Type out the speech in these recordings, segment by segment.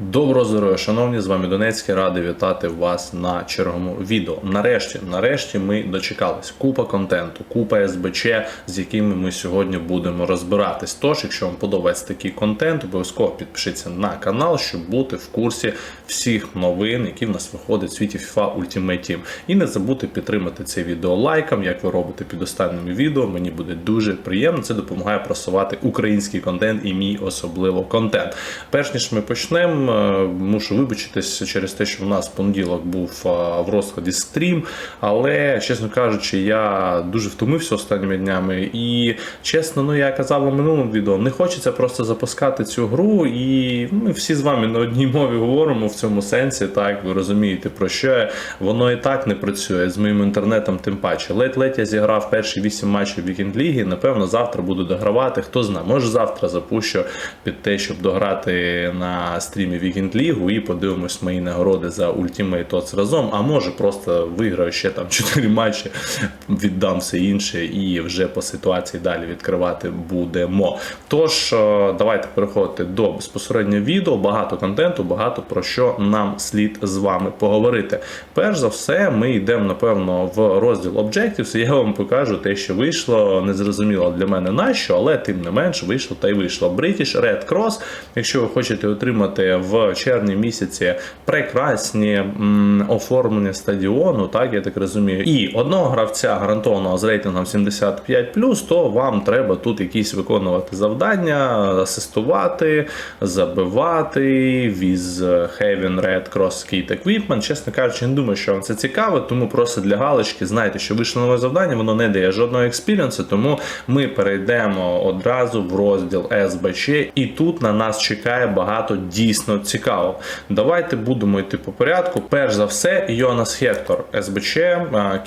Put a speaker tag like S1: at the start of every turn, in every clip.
S1: Доброго здоров'я, шановні, з вами Донецький, радий вітати вас на черговому відео. Нарешті, нарешті ми дочекались. Купа контенту, купа СБЧ, з якими ми сьогодні будемо розбиратись. Тож, якщо вам подобається такий контент, обов'язково підпишіться на канал, щоб бути в курсі всіх новин, які в нас виходять в світі FIFA Ultimate Team. І не забудьте підтримати це відео лайком, як ви робите під останніми відео. Мені буде дуже приємно. Це допомагає просувати український контент і мій особливо контент. Перш ніж ми почнемо, е, мушу вибачитись через те, що в нас понеділок був е, в розкладі стрім, але чесно кажучи, я дуже втомився останніми днями. І чесно, ну я казав у минулому відео, не хочеться просто запускати цю гру, і ми всі з вами на одній мові говоримо в цьому сенсі. Так ви розумієте про що я. воно і так не працює з моїм інтернетом, тим паче. Ледь-ледь я зіграв перші 8 матчів Вікенд Ліги. Напевно, завтра буду догравати. Хто знає, може завтра запущу під те, щоб дограти на стрімі Вікенд Лігу і подивимось мої нагороди за Ultimate Tots разом. А може просто виграю ще там 4 матчі, віддам все інше і вже по ситуації далі відкривати будемо. Тож, е, давайте переходити до безпосереднього відео. Багато контенту, багато про що нам слід з вами поговорити. Перш за все, ми йдемо, напевно, в розділ Objectives, я вам покажу те, що вийшло. Незрозуміло для мене на що, але тим не менш вийшло та й вийшло. British Red Cross. Якщо ви хочете отримати в червні місяці прекрасні м, оформлення стадіону, так я так розумію, і одного гравця гарантованого з рейтингом 75+, то вам треба тут якісь виконувати завдання, асистувати, забивати, віз Heaven Red Cross Kit Equipment. Чесно кажучи, не думаю, що вам це цікаво, тому просто для галочки знайте, що вийшло нове завдання, воно не дає жодного експіріенсу, тому ми перейдемо одразу в розділ СБЧ, і тут на нас чекає багато дійсно цікавого. Давайте будемо йти по порядку. Перш за все, Йонас Хектор, СБЧ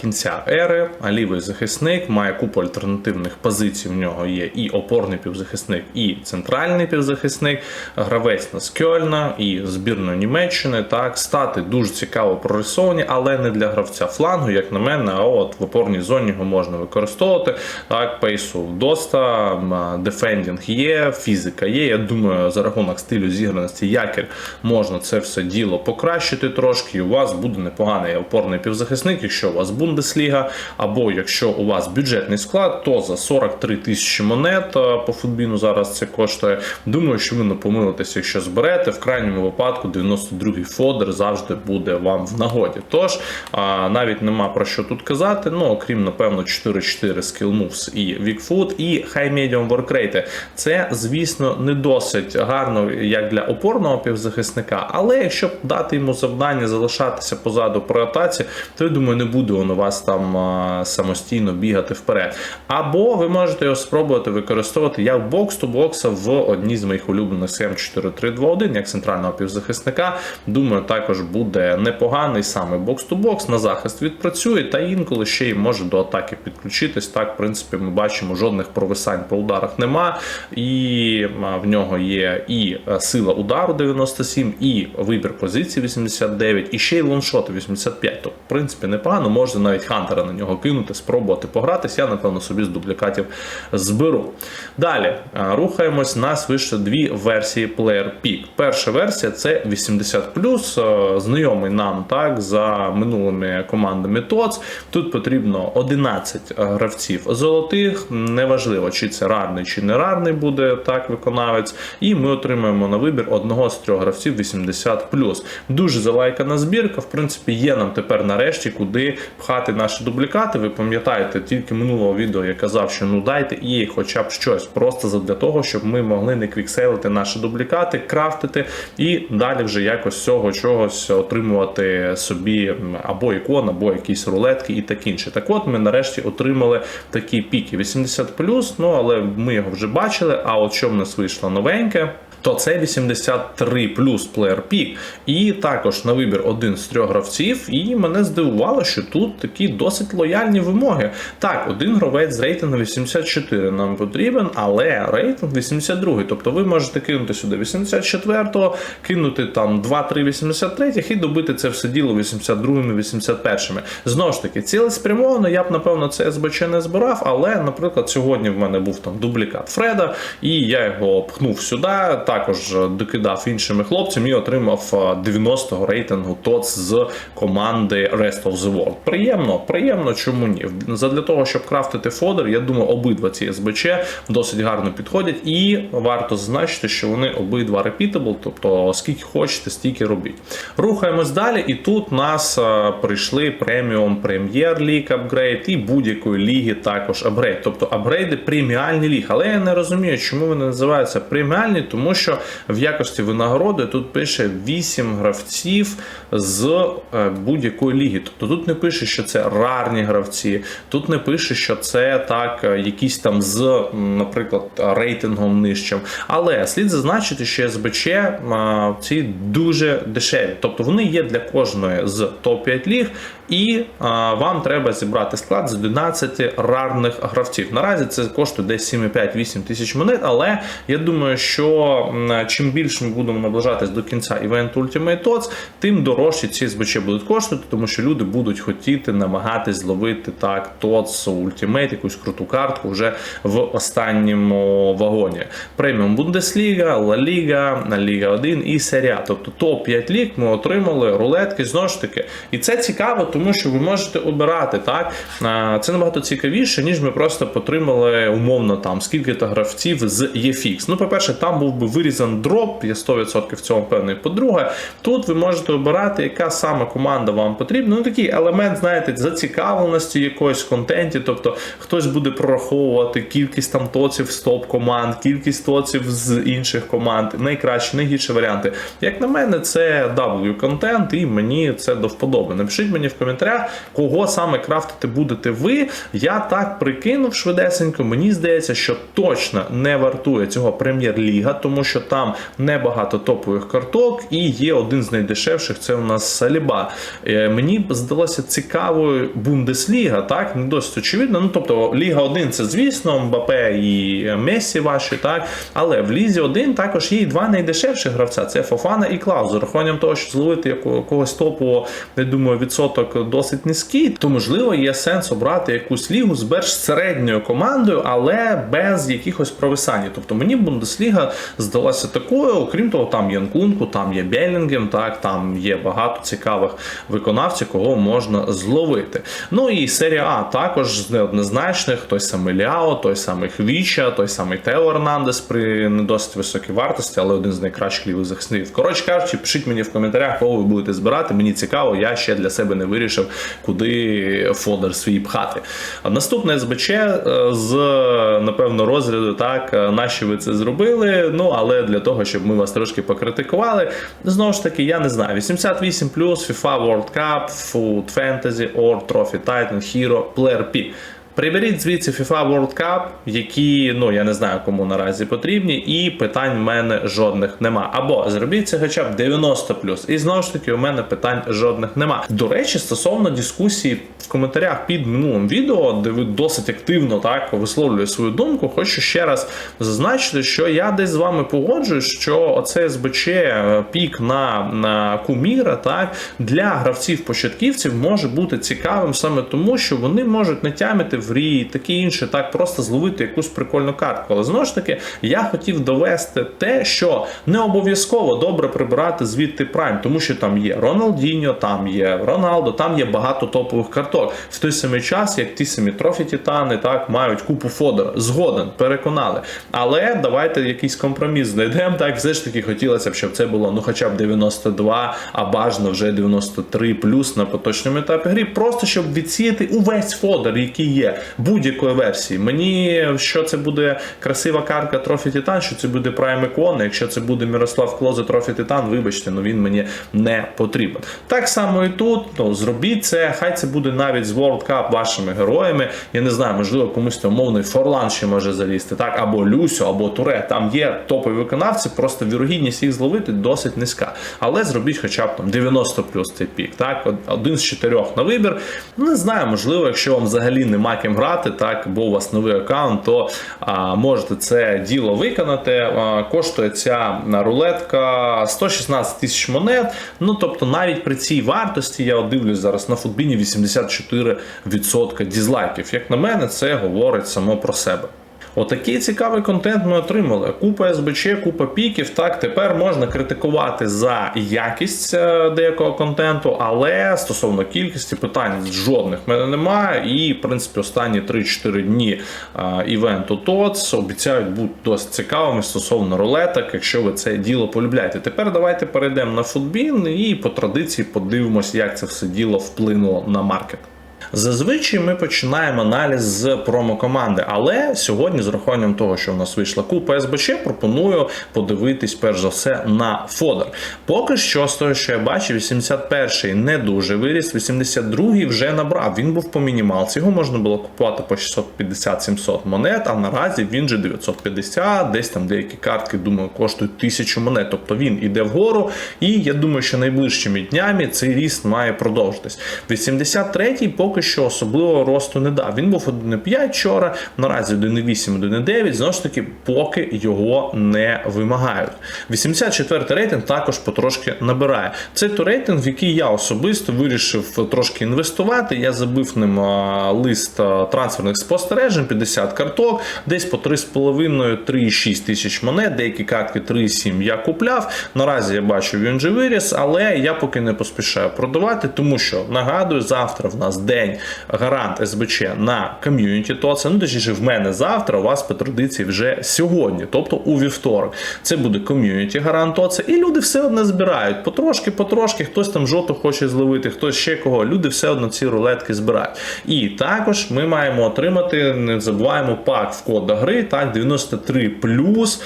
S1: кінця ери, а лівий захисник, має купу альтернативних позицій. В нього є і опорний півзахисник, і центральний півзахисник, гравець на Скьольна і збірної Німеччини. Так, стати дуже цікаво прорисовані, але не для гравця флангу, як на мене. А от в опорній зоні його можна використовувати. Так, пейсу доста, дефендінг є, фізика є. Я думаю, за рахунок стилю зіграності якір можна це все діло покращити трошки. І у вас буде непоганий опорний півзахисник, якщо у вас Бундесліга, або якщо у вас бюджетний склад, то за 43 тисячі монет е, по футбіну зараз це коштує. Думаю, що ви не помилитеся, якщо зберете. В крайньому випадку 92-й фодер завжди буде вам в нагоді. Тож навіть нема про що тут казати. Ну окрім напевно 4-4 Skill Moves і Foot, і High Medium Work Rate. Це, звісно, не досить гарно як для опорного півзахисника, але якщо дати йому завдання залишатися позаду при атаці, то я думаю, не буде він у вас там самостійно бігати вперед. Або ви можете його спробувати використовувати як бокс то бокса в одній з моїх улюблених схем 4-3-2-1, як центрального півзахисника. Думаю, також буде непоганий саме бокс то бокс на захист відпрацює, та інколи ще й може до атаки підключитись. Так, в принципі, ми бачимо, жодних провисань по ударах нема, і в нього є і е, сила удару 97, і вибір позиції 89, і ще й лоншоти 85. Тобто, в принципі, непогано, можна навіть хантера на нього кинути, спробувати погратись. Я, напевно, собі з дублікатів зберу. Далі рухаємось. Нас вийшли дві версії Player Peak. Перша версія це 80 е, знайомий нам так за минулими командами ТОЦ. Тут потрібно 11 гравців золотих. Неважливо, чи це рарний, чи не рарний буде так виконавець. І ми отримаємо на вибір одного з трьох гравців 80 Дуже залайкана збірка. В принципі, є нам тепер нарешті куди пхати наші дублікати. Ви пам'ятаєте, тільки минулого відео я казав, що ну дайте їй хоча б щось, просто для того, щоб ми могли не квікселити наші дублікати, крафтити і далі вже якось з цього чогось отримувати собі або ікон, або якісь рулетки і таке інше. Так от ми нарешті отримали такі піки 80 ну але ми його вже бачили. А от що в нас вийшло новеньке. То це 83 плюс Player Pick. І також на вибір один з трьох гравців. І мене здивувало, що тут такі досить лояльні вимоги. Так, один гравець з рейтингу 84 нам потрібен, але рейтинг 82. Тобто ви можете кинути сюди 84-го, кинути там 2-3 83 і добити це все діло 82-ми, 81-ми. Знову ж таки, цілеспрямовано, я б напевно це СБЧ не збирав, але, наприклад, сьогодні в мене був там дублікат Фреда, і я його пхнув сюди також е, докидав іншими хлопцями і отримав е, 90-го рейтингу ТОЦ з команди Rest of the World. Приємно, приємно, чому ні? Задля того, щоб крафтити фодер, я думаю, обидва ці СБЧ досить гарно підходять, і варто зазначити, що вони обидва repeatable, тобто скільки хочете, стільки робіть. Рухаємось далі, і тут нас е, прийшли преміум прем'єр ліг апгрейд і будь-якої ліги також апгрейд. Тобто апгрейди преміальні ліг. Але я не розумію, чому вони називаються преміальні, тому що в якості винагороди тут пише 8 гравців з е, будь-якої ліги. Тобто тут не пише, що це рарні гравці, тут не пише, що це так, е, якісь там з, наприклад, рейтингом нижчим. Але слід зазначити, що СБЧ ці дуже дешеві. Тобто вони є для кожної з топ-5 ліг, і а, вам треба зібрати склад з 11 рарних гравців. Наразі це коштує десь 7,5-8 тисяч монет, але я думаю, що чим більше ми будемо наближатись до кінця івенту Ultimate Tots, тим дорожче ці СБЧ будуть коштувати, тому що люди будуть хотіти намагатись зловити так TOTS Ultimate, якусь круту картку вже в останньому вагоні. Преміум Бундесліга, Ла Ліга, Ліга 1 і серія. Тобто топ-5 ліг ми отримали рулетки знову ж таки. І це цікаво, тому що ви можете обирати так. Це набагато цікавіше, ніж ми просто потримали умовно там скільки-то гравців з EFX. Ну, по-перше, там був би вирізан дроп, я 100% в цьому певний. По-друге, тут ви можете обирати, яка саме команда вам потрібна. Ну, такий елемент, знаєте, зацікавленості якоїсь контенті. Тобто хтось буде прораховувати кількість там тоців з топ команд, кількість тоців з інших команд, найкращі, найгірші варіанти. Як на мене, це W контент, і мені це до вподоби. Напишіть мені в коментарях, кого саме крафтити будете ви. Я так прикинув швидесенько. Мені здається, що точно не вартує цього прем'єр-ліга, тому що там небагато топових карток і є один з найдешевших. Це у нас Саліба. Е, Мені здалося цікавою Бундесліга, так не досить очевидно. Ну тобто Ліга 1 це звісно, Мбапе і Мессі ваші, так. Але в Лізі 1 також є і два найдешевших гравця: це Фофана і Клаус. З урахуванням того, що зловити якогось топового, я думаю, відсоток досить низький, то можливо є сенс обрати якусь лігу з більш середньою командою, але без якихось провисань. Тобто мені Бундесліга здалася такою. Окрім того, там є Нкунку, там є Белінгем, так там є багато цікавих виконавців, кого можна зловити. Ну і серія А також з неоднозначних: той самий Ляо, той самий Хвіча, той самий Тео Ернандес при не досить високій вартості, але один з найкращих лівих захисників. Коротше кажучи, пишіть мені в коментарях, кого ви будете збирати. Мені цікаво, я ще для себе не вирішив, куди фолдер свій пхати. Наступне СБЧ е, з напевно розряду, так е, наші ви це зробили. Ну але для того, щоб ми вас трошки покритикували, знову ж таки, я не знаю. 88 FIFA World Cup, Food Fantasy, or Trophy Titan, Hero, Player P. Приберіть звідси FIFA World Cup, які, ну я не знаю, кому наразі потрібні, і питань в мене жодних нема. Або зробіть це хоча б 90 І знову ж таки, у мене питань жодних нема. До речі, стосовно дискусії в коментарях під минулим відео, де ви досить активно так висловлюєте свою думку, хочу ще раз зазначити, що я десь з вами погоджуюсь, що оце СБЧ е, пік на, на куміра, так для гравців-початківців може бути цікавим саме тому, що вони можуть натямити в рі, таке інше, так просто зловити якусь прикольну картку. Але знову ж таки, я хотів довести те, що не обов'язково добре прибирати звідти прайм, тому що там є Роналдіньо, там є Роналдо, там є багато топових карток. В той самий час, як ті самі трофі Титани, так мають купу фодера. Згоден, переконали. Але давайте якийсь компроміс знайдемо. Так, все ж таки хотілося б, щоб це було ну хоча б 92, а бажано вже 93 плюс на поточному етапі грі. Просто щоб відсіяти увесь фодер, який є будь-якої версії. Мені що це буде красива картка Трофі Титан, що це буде Prime Icon, якщо це буде Мирослав Клозе Трофі Титан, вибачте, ну він мені не потрібен. Так само і тут. Ну зробіть це, хай це буде навіть з World Cup вашими героями. Я не знаю, можливо, комусь там умовний Форлан ще може залізти, так, або Люсю, або Туре. Там є топові виконавці, просто вірогідність їх зловити досить низька. Але зробіть хоча б там 90 плюс цей пік. Так, один з чотирьох на вибір. Не знаю, можливо, якщо вам взагалі нема ким грати, так, бо у вас новий аккаунт, то а, можете це діло виконати. А, коштує ця рулетка 116 тисяч монет. Ну тобто, навіть при цій вартості я дивлюсь зараз на футбіні 84% дізлайків. Як на мене, це говорить само про себе. Отакий цікавий контент ми отримали. Купа СБЧ, купа піків. Так, тепер можна критикувати за якість е, деякого контенту, але стосовно кількості питань жодних в мене немає. І, в принципі, останні 3-4 дні е, івенту ТОЦ обіцяють бути досить цікавими стосовно рулеток, якщо ви це діло полюбляєте. Тепер давайте перейдемо на футбін і по традиції подивимось, як це все діло вплинуло на маркет. Зазвичай ми починаємо аналіз з промокоманди, але сьогодні, з урахуванням того, що в нас вийшла купа СБЧ, пропоную подивитись перш за все на фодер. Поки що, з того, що я бачив, 81-й не дуже виріс, 82-й вже набрав. Він був по мінімалці. Його можна було купувати по 650-700 монет, а наразі він же 950, десь там деякі картки, думаю, коштують 1000 монет. Тобто він іде вгору, і я думаю, що найближчими днями цей ріст має продовжитись. 83-й поки що особливого росту не дав. Він був 1,5 вчора, наразі 1,8, 1,9. Знову ж таки, поки його не вимагають. 84-й рейтинг також потрошки набирає. Це той рейтинг, в який я особисто вирішив трошки інвестувати. Я забив ним лист трансферних спостережень, 50 карток, десь по 3,5-3,6 тисяч монет, деякі картки 3,7 я купляв. Наразі я бачу, він же виріс, але я поки не поспішаю продавати, тому що нагадую, завтра в нас день гарант СБЧ на ком'юніті. То це ну точніше в мене завтра. У вас по традиції вже сьогодні, тобто у вівторок. Це буде ком'юніті гарант ТОЦ, і люди все одно збирають. Потрошки, потрошки, хтось там жовто хоче зловити, хтось ще кого. Люди все одно ці рулетки збирають. І також ми маємо отримати, не забуваємо пак в кода гри, так, 93 плюс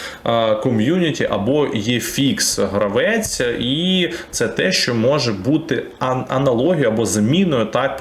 S1: ком'юніті або є фікс гравець, і це те, що може бути аналогією або заміною так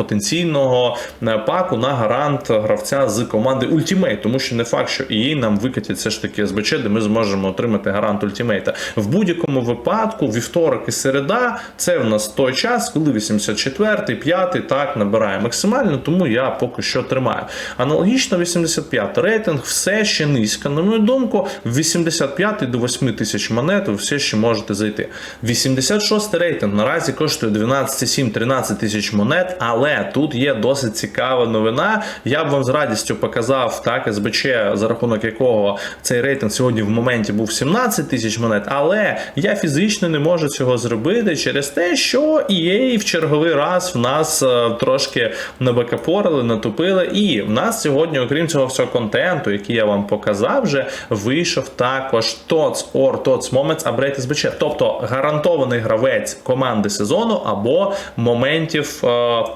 S1: потенційного е, паку на гарант гравця з команди Ultimate, тому що не факт, що EA нам викатять все ж таки СБЧ, де ми зможемо отримати гарант ультимейта. В будь-якому випадку, вівторок і середа, це в нас той час, коли 84-й, 5-й так набирає максимально, тому я поки що тримаю. Аналогічно 85 рейтинг все ще низько. На мою думку, в 85 до 8 тисяч монет ви все ще можете зайти. 86 рейтинг наразі коштує 12,7-13 тисяч монет, але тут є досить цікава новина. Я б вам з радістю показав так СБЧ, за рахунок якого цей рейтинг сьогодні в моменті був 17 тисяч монет, але я фізично не можу цього зробити через те, що EA в черговий раз в нас е, трошки набекапорили, натупили. І в нас сьогодні, окрім цього всього контенту, який я вам показав, вже вийшов також TOTS or TOTS Moments Upgrade SBC, тобто гарантований гравець команди сезону або моментів е,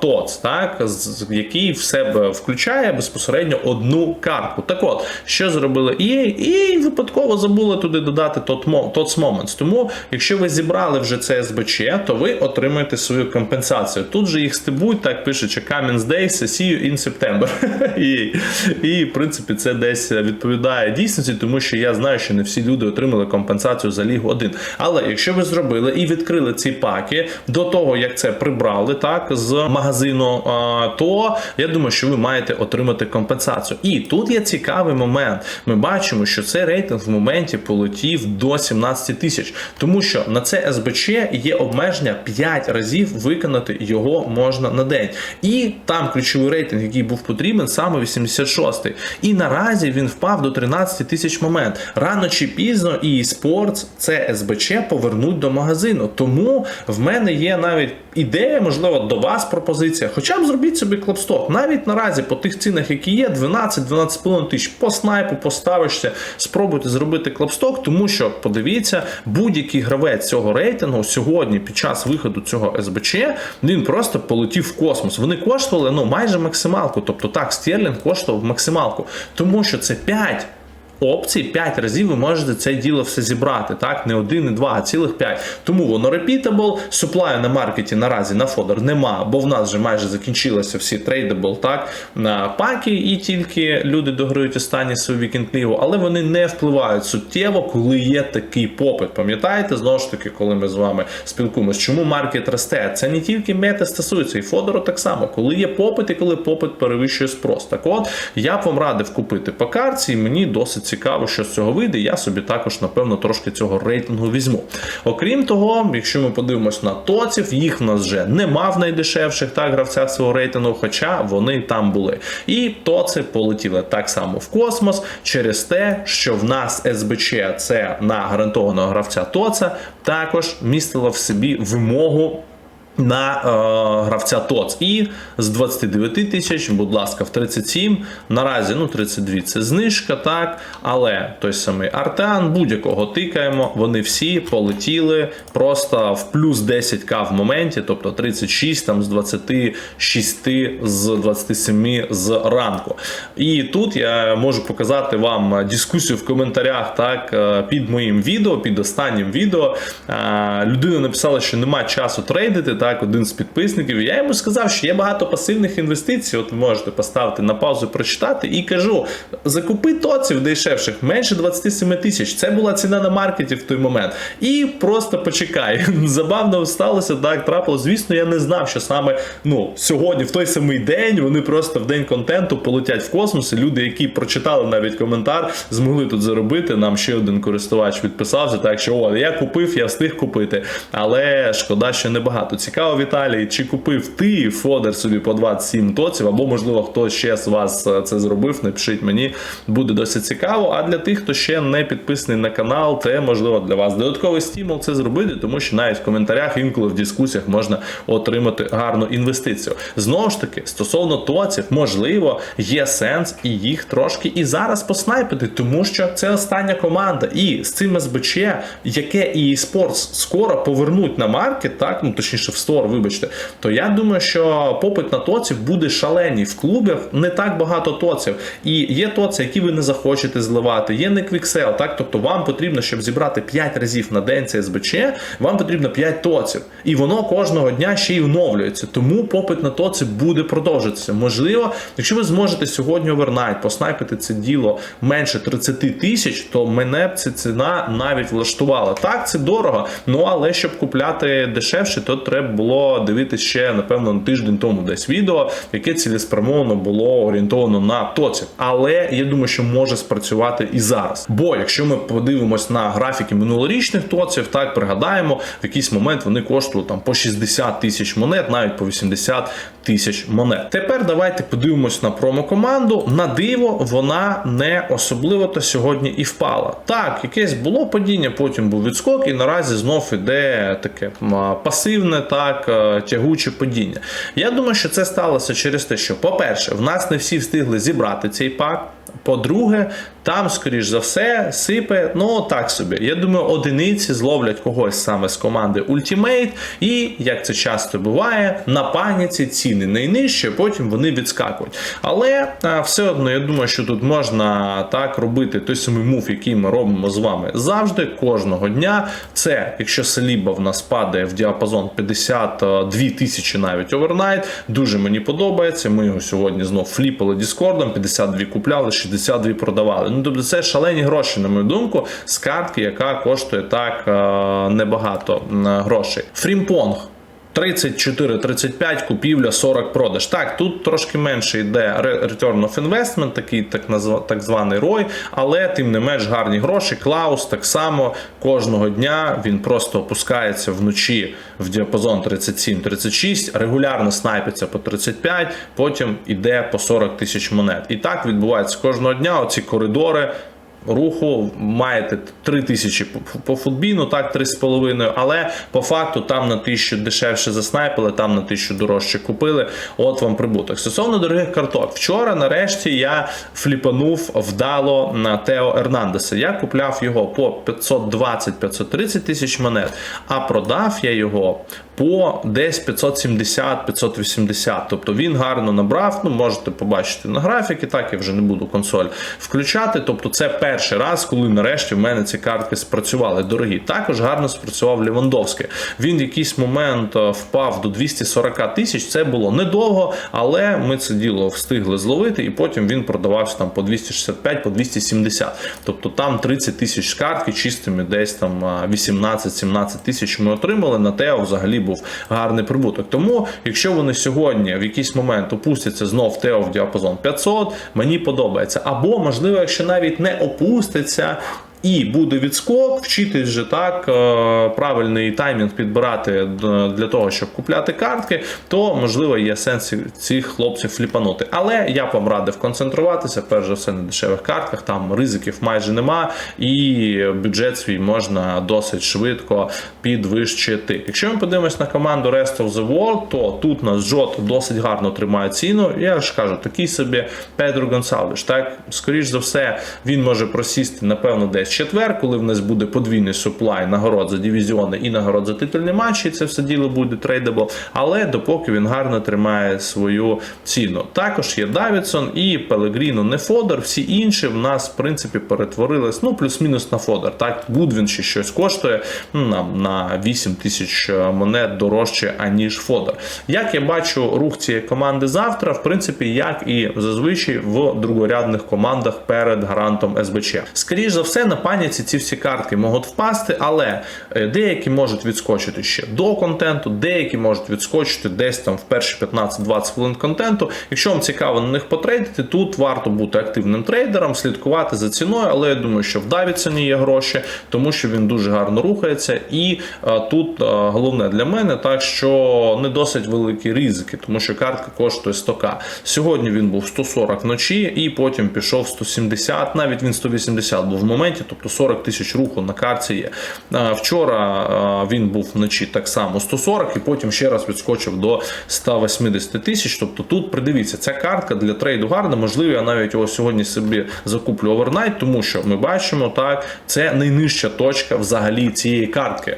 S1: TOTS, так, з- який в себе включає безпосередньо одну картку. Так от, що зробили EA? І випадково забули туди додати TOTS Moments. Тому, якщо ви зібрали вже це СБЧ, то ви отримаєте свою компенсацію. Тут же їх стебуть, так пише, що Days, see you in September. і, в принципі, це десь відповідає дійсності, тому що я знаю, що не всі люди отримали компенсацію за Лігу 1. Але якщо ви зробили і відкрили ці паки до того, як це прибрали так з магазину, то я думаю, що ви маєте отримати компенсацію. І тут є цікавий момент. Ми бачимо, що цей рейтинг в моменті полетів до 17 тисяч, тому що на це СБЧ є обмеження 5 разів виконати його можна на день. І там ключовий рейтинг, який був потрібен, саме 86-й. І наразі він впав до 13 тисяч момент. Рано чи пізно і Sports це СБЧ повернуть до магазину. Тому в мене є навіть ідея, можливо, до вас пропозиція. Хоча б зробіть собі клапсток. Навіть наразі по тих цінах, які є, 12-12,5 тисяч по снайпу поставишся, спробуйте зробити клапсток, тому що подивіться, будь-який гравець цього рейтингу сьогодні під час виходу цього СБЧ він просто полетів в космос. Вони коштували ну майже максималку. Тобто так, Стерлінг коштував максималку, тому що це 5 опцій 5 разів ви можете це діло все зібрати. Так, не один, не два, а цілих 5. Тому воно repeatable, суплаю на маркеті наразі на фодер нема, бо в нас вже майже закінчилися всі трейдабл, так, на паки, і тільки люди дограють останні свою вікенд лігу, але вони не впливають суттєво, коли є такий попит. Пам'ятаєте, знову ж таки, коли ми з вами спілкуємося, чому маркет росте? Це не тільки мета стосується, і фодеру так само, коли є попит і коли попит перевищує спрос. Так от я б вам радив купити по карці, і мені досить цікаво, що з цього вийде. Я собі також, напевно, трошки цього рейтингу візьму. Окрім того, якщо ми подивимось на тоців, їх в нас вже нема в найдешевших так гравцях свого рейтингу, хоча вони там були. І тоци полетіли так само в космос через те, що в нас СБЧ це на гарантованого гравця тоца, також містило в собі вимогу. На е, гравця ТОЦ і з 29 тисяч, будь ласка, в 37. Наразі ну 32 це знижка, так. Але той самий Артеан, будь-якого тикаємо, вони всі полетіли просто в плюс 10к в моменті, тобто 36 там з 26, з 27 з ранку. І тут я можу показати вам дискусію в коментарях так е, під моїм відео, під останнім відео. Е, Людина написала, що немає часу трейдити. Так, один з підписників. Я йому сказав, що є багато пасивних інвестицій. От ви можете поставити на паузу, прочитати, і кажу: закупи тоців дешевших менше 27 тисяч. Це була ціна на маркеті в той момент. І просто почекай. Забавно сталося так. Трапило. Звісно, я не знав, що саме ну сьогодні, в той самий день, вони просто в день контенту полетять в космос. І люди, які прочитали навіть коментар, змогли тут заробити. Нам ще один користувач відписався. Так що о, я купив, я встиг купити, але шкода, що небагато. Цікаво, Віталій, чи купив ти фодер собі по 27 тоців, або можливо хтось ще з вас е, це зробив. Напишіть мені, буде досить цікаво. А для тих, хто ще не підписаний на канал, це можливо для вас додатковий стимул це зробити, тому що навіть в коментарях інколи в дискусіях можна отримати гарну інвестицію. Знову ж таки, стосовно тоців, можливо, є сенс і їх трошки і зараз поснайпити, тому що це остання команда. І з цим СБЧ, яке і Sports скоро повернуть на маркет, так ну точніше в стор, вибачте, то я думаю, що попит на тоців буде шалений. В клубах не так багато тоців. І є тоци, які ви не захочете зливати, є не квіксел, так тобто вам потрібно, щоб зібрати 5 разів на день СБЧ, вам потрібно 5 тоців. І воно кожного дня ще й оновлюється. Тому попит на тоці буде продовжитися. Можливо, якщо ви зможете сьогодні овернайт поснайпити це діло менше 30 тисяч, то мене б ця ціна навіть влаштувала. Так, це дорого, ну але щоб купляти дешевше, то треба було дивитися ще, напевно, на тиждень тому десь відео, яке цілеспрямовано було орієнтовано на тоців. Але я думаю, що може спрацювати і зараз. Бо якщо ми подивимось на графіки минулорічних тоців, так пригадаємо, в якийсь момент вони коштували там по 60 тисяч монет, навіть по 80 тисяч монет. Тепер давайте подивимось на промокоманду. На диво, вона не особливо то сьогодні і впала. Так, якесь було падіння, потім був відскок, і наразі знов іде таке пасивне, так, е, тягуче падіння. Я думаю, що це сталося через те, що, по-перше, в нас не всі встигли зібрати цей пак. По-друге, там, скоріш за все, сипе, ну так собі. Я думаю, одиниці зловлять когось саме з команди Ultimate, і, як це часто буває, на паніці ціни найнижчі, потім вони відскакують. Але а, все одно, я думаю, що тут можна так робити той самий мув, який ми робимо з вами завжди, кожного дня. Це, якщо Саліба в нас падає в діапазон 52 тисячі навіть овернайт, дуже мені подобається. Ми його сьогодні знов фліпали Діскордом, 52 купляли, 62 продавали. Ну, тобто це шалені гроші, на мою думку, з картки, яка коштує так е, небагато грошей. Фрімпонг. 34-35 купівля, 40 продаж. Так, тут трошки менше йде return of investment, такий так назва, так званий ROI, але тим не менш гарні гроші. Клаус так само кожного дня він просто опускається вночі в діапазон 37-36, регулярно снайпиться по 35, потім іде по 40 тисяч монет. І так відбувається кожного дня. Оці коридори руху маєте 3 тисячі по- футбіну, так 3,5, але по факту там на тисячу дешевше заснайпили, там на тисячу дорожче купили. От вам прибуток. Стосовно дорогих карток, вчора нарешті я фліпанув вдало на Тео Ернандеса. Я купляв його по 520-530 тисяч монет, а продав я його по десь 570-580. Тобто він гарно набрав. Ну, можете побачити на графіки, так я вже не буду консоль включати. Тобто, це перший раз, коли нарешті в мене ці картки спрацювали. Дорогі. Також гарно спрацював Лівандовський. Він в якийсь момент е, впав до 240 тисяч. Це було недовго, але ми це діло встигли зловити, і потім він продавався там по 265, по 270. Тобто там 30 тисяч з картки, чистими десь там 18-17 тисяч ми отримали. На Тео взагалі був гарний прибуток. Тому, якщо вони сьогодні в якийсь момент опустяться знов Тео в діапазон 500, мені подобається. Або, можливо, якщо навіть не опустяться, опуститься. І буде відскок, вчитись вже так е, правильний таймінг підбирати для того, щоб купляти картки, то можливо є сенс цих хлопців фліпанути. Але я б вам радив концентруватися, перш за все на дешевих картках. Там ризиків майже нема, і бюджет свій можна досить швидко підвищити. Якщо ми подивимось на команду Rest of the World, то тут нас Жот досить гарно тримає ціну. Я ж кажу, такий собі Педро Гонсалвеш. Так, скоріш за все, він може просісти, напевно, десь четвер, коли в нас буде подвійний суплай нагород за дивізіони і нагород за титульні матчі. Це все діло буде трейдабл. Але допоки він гарно тримає свою ціну. Також є Давідсон і Пелегріно не Фодор. Всі інші в нас, в принципі, перетворились ну плюс-мінус на Фодор. Так, Гудвін ще щось коштує ну, нам на 8 тисяч монет дорожче, аніж Фодор. Як я бачу рух цієї команди завтра, в принципі, як і зазвичай в другорядних командах перед гарантом СБЧ. Скоріш за все, на паніці ці всі картки можуть впасти, але е, деякі можуть відскочити ще до контенту, деякі можуть відскочити десь там в перші 15-20 хвилин контенту. Якщо вам цікаво на них потрейдити, тут варто бути активним трейдером, слідкувати за ціною, але я думаю, що в Давідсоні є гроші, тому що він дуже гарно рухається. І е, тут е, головне для мене, так що не досить великі ризики, тому що картка коштує 100к. Сьогодні він був 140 вночі, і потім пішов 170, навіть він 180 був в моменті, тобто 40 тисяч руху на карті є. Е, Вчора е, він був вночі так само 140, і потім ще раз відскочив до 180 тисяч. Тобто тут придивіться, ця картка для трейду гарна. Можливо, я навіть його сьогодні собі закуплю овернайт, тому що ми бачимо так, це найнижча точка взагалі цієї картки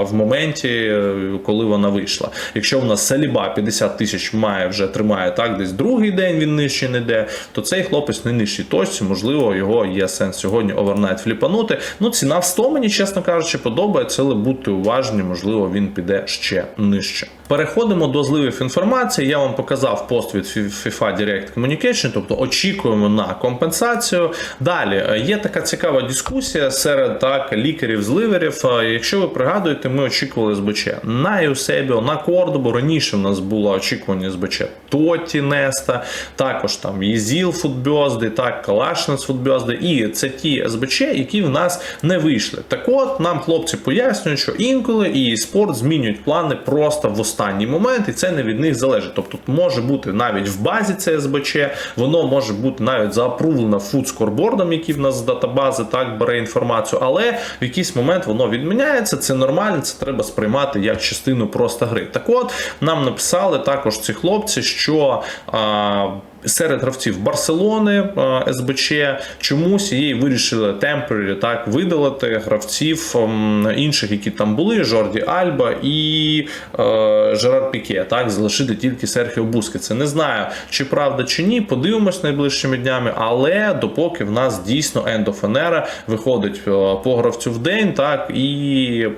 S1: в моменті, е, коли вона вийшла. Якщо в нас Саліба 50 тисяч має вже тримає так, десь другий день він нижче не йде, то цей хлопець на нижчій точці, можливо, його є сенс сьогодні овернайт фліпанути. Ну, ціна в 100 мені, чесно кажучи, подобається, але будьте уважні, можливо, він піде ще нижче. Переходимо до зливів інформації. Я вам показав пост від FIFA Direct Communication, тобто очікуємо на компенсацію. Далі е, є така цікава дискусія серед так лікарів зливерів. Е, Якщо ви пригадуєте, ми очікували СБЧ на Юсебіо, на Кордобу. Раніше в нас було очікування СБЧ Тоті Неста, також там Єзіл Футбьозди, так Калашнес Футбьозди. І це ті СБЧ, які в нас не вийшли. Так от нам хлопці пояснюють, що інколи і спорт змінюють плани просто в останній момент, і це не від них залежить. Тобто може бути навіть в базі це СБЧ, воно може бути навіть заапрувлено фудскорбордом, який в нас з датабази так бере інформацію, але в якийсь момент воно відміняється. Це нормально, це треба сприймати як частину просто гри. Так от нам написали також ці хлопці, що. А, Серед гравців Барселони е, СБЧ чомусь її вирішили темпорі так видалити гравців ем, інших, які там були: Жорді Альба і е, Жерар Піке. Так, залишити тільки Серхіо Бускетса. Не знаю, чи правда чи ні. Подивимось найближчими днями, але допоки в нас дійсно of виходить е, по гравцю в день, так і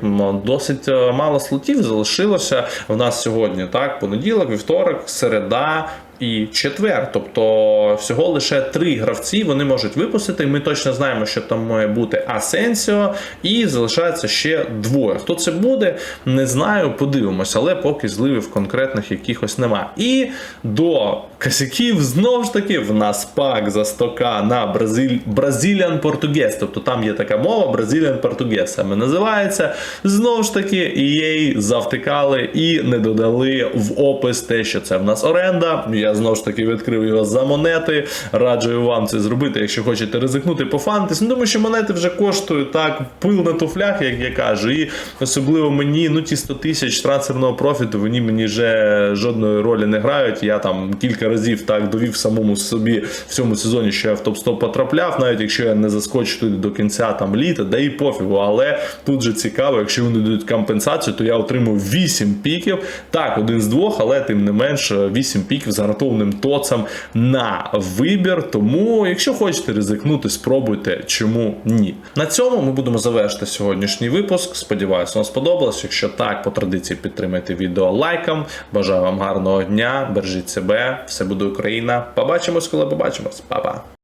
S1: досить е, мало слотів залишилося в нас сьогодні. Так, понеділок, вівторок, середа і четвер. Тобто всього лише три гравці вони можуть випустити. Ми точно знаємо, що там має бути Асенсіо, і залишається ще двоє. Хто це буде, не знаю, подивимося, але поки зливів конкретних якихось нема. І до косяків знову ж таки в нас пак за 100к на Бразиль... Brazilian Portuguese. Тобто там є така мова Brazilian Portuguese саме називається. Знову ж таки, EA завтикали і не додали в опис те, що це в нас оренда. Я знову ж таки відкрив його за монети. Раджую вам це зробити, якщо хочете ризикнути по фантись. Ну, думаю, що монети вже коштують так, пил на туфлях, як я кажу. І особливо мені, ну ті 100 тисяч трансферного профіту, вони мені вже жодної ролі не грають. Я там кілька разів так довів самому собі в цьому сезоні, що я в топ-100 потрапляв, навіть якщо я не заскочу туди до кінця там літа, да і пофігу. Але тут же цікаво, якщо вони дають компенсацію, то я отримую 8 піків. Так, один з двох, але тим не менш 8 піків з гарантованим тоцем на вибір. Тому, якщо хочете ризикнути, спробуйте, чому ні. На цьому ми будемо завершити сьогоднішній випуск. Сподіваюся, вам сподобалось. Якщо так, по традиції підтримайте відео лайком. Бажаю вам гарного дня, бережіть себе, все буде Україна. Побачимось, коли побачимось. Па-па.